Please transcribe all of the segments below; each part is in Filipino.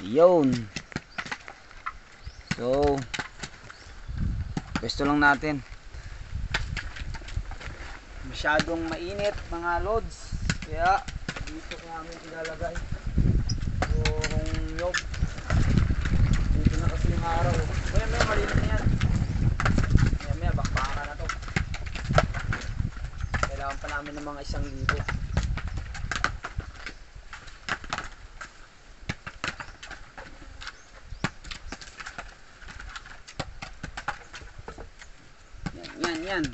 Yun. So, pwesto lang natin. Masyadong mainit mga lods. Kaya dito ko namin ilalagay yung nyog. Dito na kasi yung araw. Kaya may maliit na yan. Kaya may bakbaka na to. Kailangan pa namin ng mga isang libo. Yan.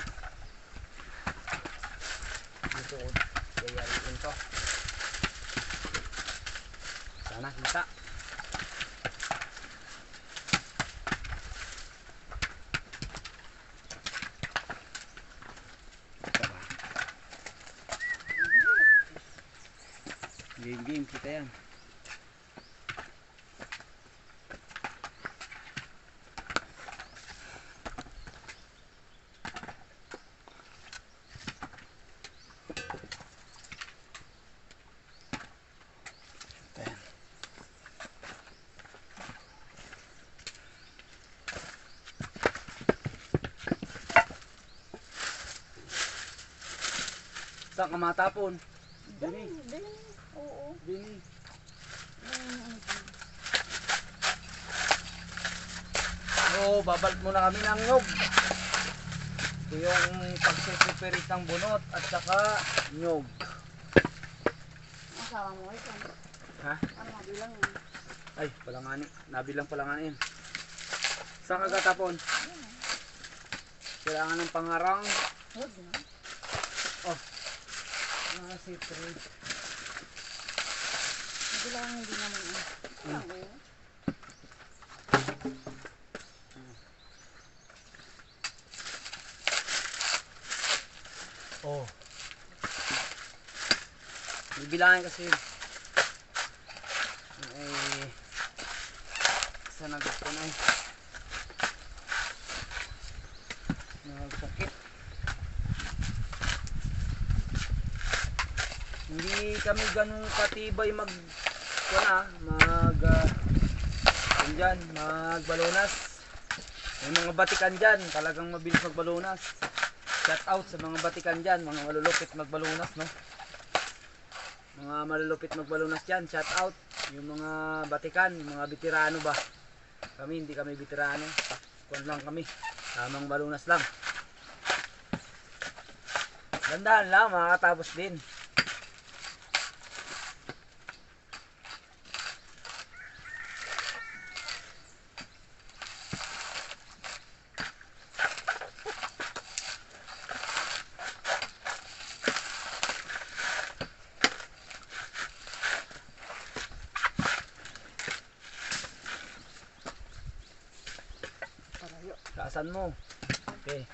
Dito, gayarin to. Sana kita. Game game kita yan. Saan ka matapon? Dini. Din. Oo. Dini. Oo, babalik muna kami ng nyog. Ito yung pagsusuperit ng bunot at saka nyog. Asawa mo ito. Ha? Ano mabilang yun? Ay, palangani. Nabilang palangani yun. Saan ka gatapon? Kailangan ng pangarang. Huwag na. Mga sitri. Mabilang hindi naman yun. Ano ba yun? Oh. Bibilangin kasi yun. Eh, sa nagpo na eh. Hindi kami ganun katibay mag kuna, mag uh, dyan, magbalunas. May mga batikan dyan, talagang mabilis magbalunas. Shout out sa mga batikan dyan, mga malulupit magbalunas, no? Mga malulupit magbalunas dyan, shout out. Yung mga batikan, yung mga veterano ba? Kami, hindi kami veterano. Kwan lang kami. Tamang balunas lang. Dandahan lang, makakatapos din. Taasan mo. Okay.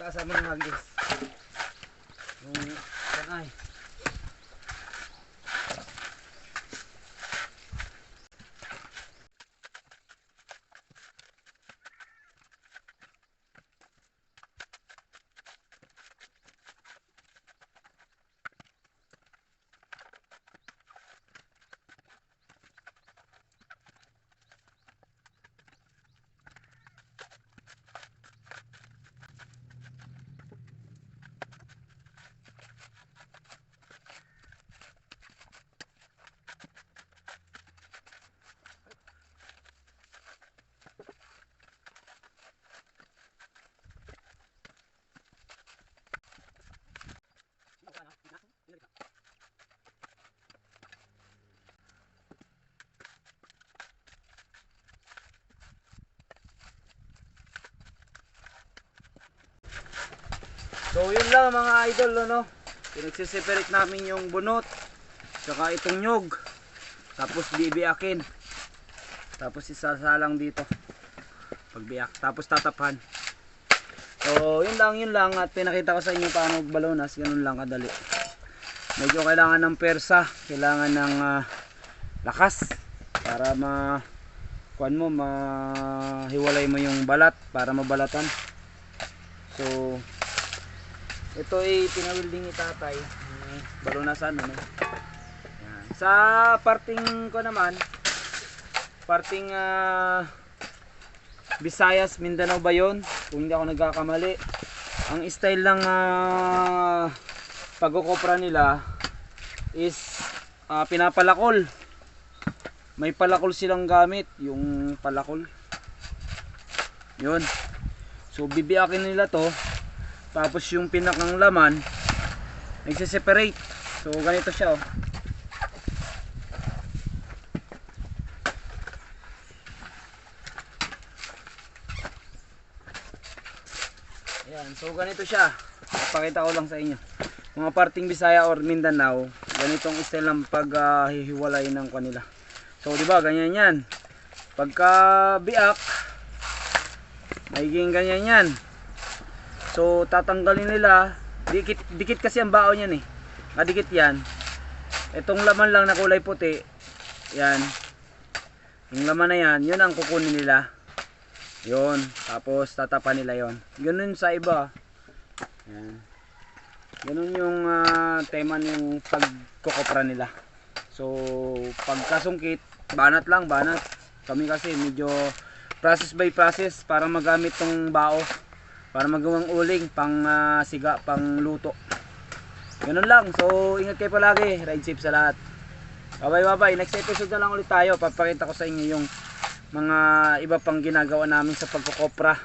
Taasan mo ng hagis. Yung sangay. So yun lang mga idol ano. Pinagsiseparate namin yung bunot. Saka itong nyog. Tapos bibiyakin. Tapos isasalang dito. Pagbiyak. Tapos tatapan. So yun lang yun lang. At pinakita ko sa inyo paano magbalonas. Ganun lang kadali. Medyo kailangan ng persa. Kailangan ng ah, lakas. Para ma kuan mo mahiwalay mo yung balat para mabalatan. So ito ay pinawilding ni tatay. Mm, Balunasan ano. Yan. Sa parting ko naman, parting Visayas, Mindanao ba yun? Kung hindi ako nagkakamali. Ang style ng uh, pagkukopra nila is ah, pinapalakol. May palakol silang gamit, yung palakol. Yun. So bibiyakin nila to. Tapos yung pinakang laman nagse-separate. So ganito siya oh. Ayan, so ganito siya. Papakita ko lang sa inyo. Mga parting Bisaya or Mindanao, ganitong style ng paghihiwalay ng kanila. So, di ba, ganyan yan. Pagka biak, magiging ganyan yan. So, tatanggalin nila, dikit, dikit kasi ang baon yan eh. Kadikit yan. Itong laman lang na kulay puti, yan. Yung laman na yan, yun ang kukunin nila. Yun. Tapos tatapan nila yon. Ganun sa iba. Yan. Ganun yung ah, tema ng pagkukopra nila. So, pagkasungkit, banat lang, banat. Kami kasi medyo process by process para magamit tong bao. Para magawang uling, pang ah, siga, pang luto. Ganun lang. So, ingat kayo palagi. Ride safe sa lahat. Bye bye. Next episode na lang ulit tayo. Papakita ko sa inyo yung mga iba pang ginagawa namin sa pagkukopra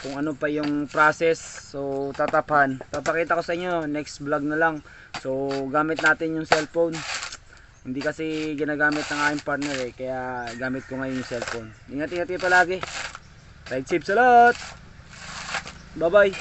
kung ano pa yung process so tatapan papakita ko sa inyo next vlog na lang so gamit natin yung cellphone hindi kasi ginagamit ng aking partner eh kaya gamit ko ngayon yung cellphone ingat ingat kayo palagi ride safe sa lahat Bye bye.